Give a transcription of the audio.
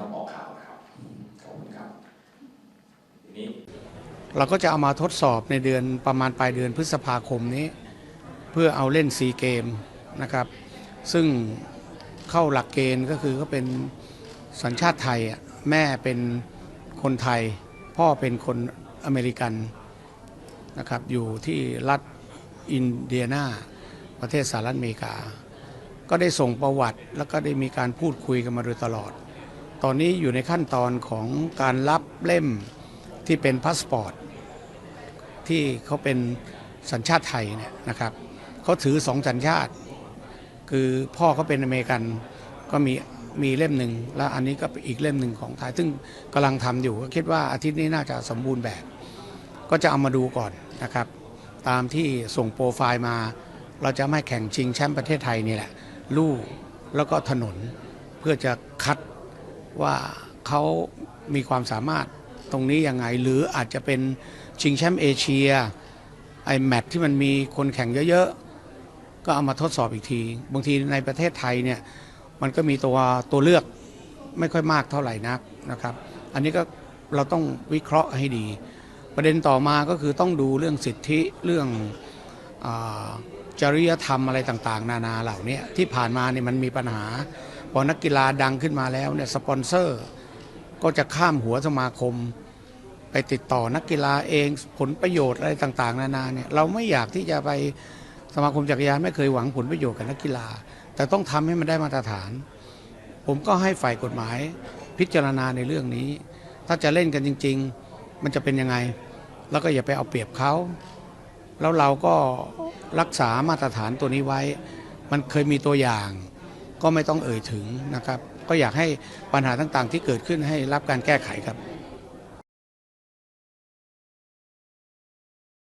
ต้องออกข่าวนะครับขอบคุณครับทีนี้เราก็จะเอามาทดสอบในเดือนประมาณปลายเดือนพฤษภาคมนี้ เพื่อเอาเล่นซีเกมนะครับ ซึ่งเข้าหลักเกณฑ์ก็คือก็เป็นสัญชาติไทยแม่เป็นคนไทย พ่อเป็นคนอเมริกันนะครับอยู่ที่รัฐอินเดียนาประเทศสหรัฐอเมริกา ก็ได้ส่งประวัติแล้วก็ได้มีการพูดคุยกันมาโดยตลอด ตอนนี้อยู่ในขั้นตอนของการรับเล่มที่เป็นพาสปอร์ตที่เขาเป็นสัญชาติไทยเนี่ยนะครับเขาถือสองสัญชาติ คือพ่อเขาเป็นอเมริกันก็มีมีเล่มหนึ่งแล้วอันนี้ก็อีกเล่มหนึ่งของไทย ซึ่งกำลังทำอยู่ก็คิดว่าอาทิตย์นี้น่าจะสมบูรณ์แบบ ก็จะเอามาดูก่อนนะครับ ตามที่ส่งโปรไฟล์มา เราจะไม่แข่งชิงแชมป์ประเทศไทยนี่แหละลู่แล้วก็ถนนเพื่อจะคัด ว่าเขามีความสามารถตรงนี้ยังไง หรืออาจจะเป็นชิงแชมป์เอเชียไอแมตที่มันมีคนแข่งเยอะๆ ก็เอามาทดสอบอีกที บางทีในประเทศไทยเนี่ยมันก็มีตัวตัวเลือกไม่ค่อยมากเท่าไหร่นักนะครับ อันนี้ก็เราต้องวิเคราะห์ให้ดี ประเด็นต่อมาก็คือต้องดูเรื่องสิทธิเรื่องอจริยธรรมอะไรต่าง ๆ นานาเหล่านี้ที่ผ่านมาเนี่ยมันมีปัญหา พอนักกีฬาดังขึ้นมาแล้วเนี่ยสปอนเซอร์ก็จะข้ามหัวสมาคม ไปติดต่อนักกีฬาเองผลประโยชน์อะไรต่างๆ นานาเนี่ยเราไม่อยากที่จะไปสมาคมจักรยานไม่เคยหวังผลประโยชน์กับนักกีฬา แต่ต้องทำให้มันได้มาตรฐาน ผมก็ให้ฝ่ายกฎหมายพิจารณาในเรื่องนี้ ถ้าจะเล่นกันจริง ๆ มันจะเป็นยังไง แล้วก็อย่าไปเอาเปรียบเขาแล้วเราก็รักษามาตรฐานตัวนี้ไว้ มันเคยมีตัวอย่าง ก็ไม่ต้องเอ่ยถึงนะครับ ก็อยากให้ปัญหาต่างๆ ที่เกิดขึ้นให้รับการแก้ไขครับ